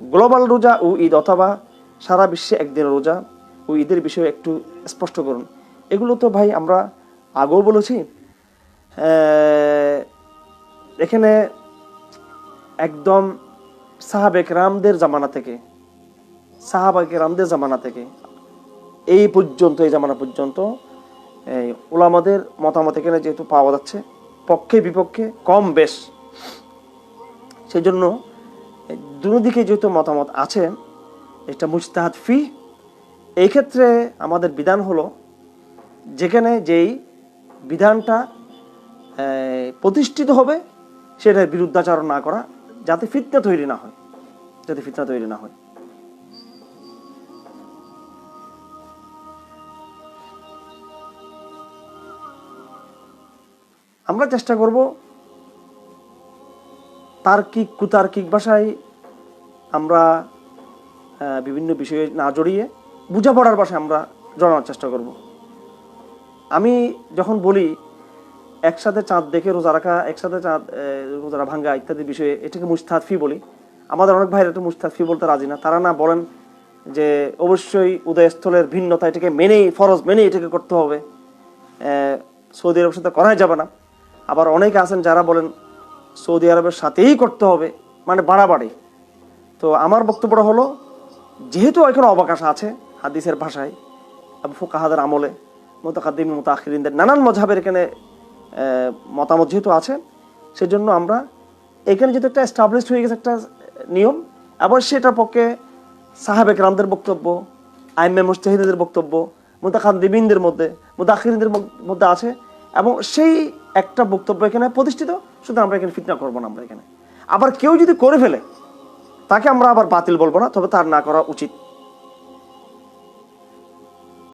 Global রোজা ও ঈদ অথবা সারা বিশ্বে একদিনের রোজা ও ঈদের বিষয়ে একটু স্পষ্ট করুন। এগুলো তো ভাই আমরা আগেও বলেছি। এখানে একদম সাহাবেক রামদের জামানা থেকে সাহাবাকে রামদের জামানা থেকে, এই পর্যন্ত, এই জামানা পর্যন্ত, এই ওলামাদের মতামত এখানে যেহেতু পাওয়া যাচ্ছে পক্ষে বিপক্ষে কম বেশ। সেই জন্য দুদিকে যেহেতু মতামত আছে, এটা মুস্তাহাদ ফি। এই ক্ষেত্রে আমাদের বিধান হলো, যেখানে যেই বিধানটা প্রতিষ্ঠিত হবে, সেটার বিরুদ্ধাচরণ না করা, যাতে ফিতনা তৈরি না হয়, যাতে ফিতনা তৈরি না হয়। আমরা চেষ্টা করব তার্কিক, কুতার্কিক ভাষায় আমরা বিভিন্ন বিষয়ে না জড়িয়ে বোঝাপড়ার ভাষায় আমরা জড়ানোর চেষ্টা করব। আমি যখন বলি, একসাথে চাঁদ দেখে রোজা রাখা, একসাথে চাঁদ রোজা ভাঙ্গা ইত্যাদি বিষয়ে এটাকে মুস্তাদফি বলি, আমাদের অনেক ভাইরা একটু মুস্তাদফি বলতে রাজি না। তারা না বলেন যে, অবশ্যই উদয়স্থলের ভিন্নতা এটাকে মেনেই, ফরজ মেনেই এটাকে করতে হবে। সৌদি আরবের সাথে করাই যাবে না। আবার অনেকে আছেন যারা বলেন সৌদি আরবের সাথেই করতে হবে মানে বাড়াবাড়ি। তো আমার বক্তব্যটা হলো, যেহেতু এখানে অবকাশ আছে হাদিসের ভাষায় ফুকাহাদের আমলে, মোতাকাদ্দিম মোতাখিরিনদের নানান মজাবের এখানে মতামত যেহেতু আছে, সেজন্য আমরা এখানে যেহেতু একটা এস্টাবলিশড হয়ে গেছে একটা নিয়ম, এবং সেটার পক্ষে সাহাবেক রামদের বক্তব্য আইমে মুস্তাহিদের বক্তব্য মোতাকাদ্দিবিনদের মধ্যে মোতাখিরিনদের মধ্যে আছে, এবং সেই একটা বক্তব্য এখানে প্রতিষ্ঠিত, সুতরাং আমরা এখানে ফিতনা করব না আমরা এখানে। আবার কেউ যদি করে ফেলে, তাকে আমরা আবার বাতিল বলব না, তবে তার না করা উচিত।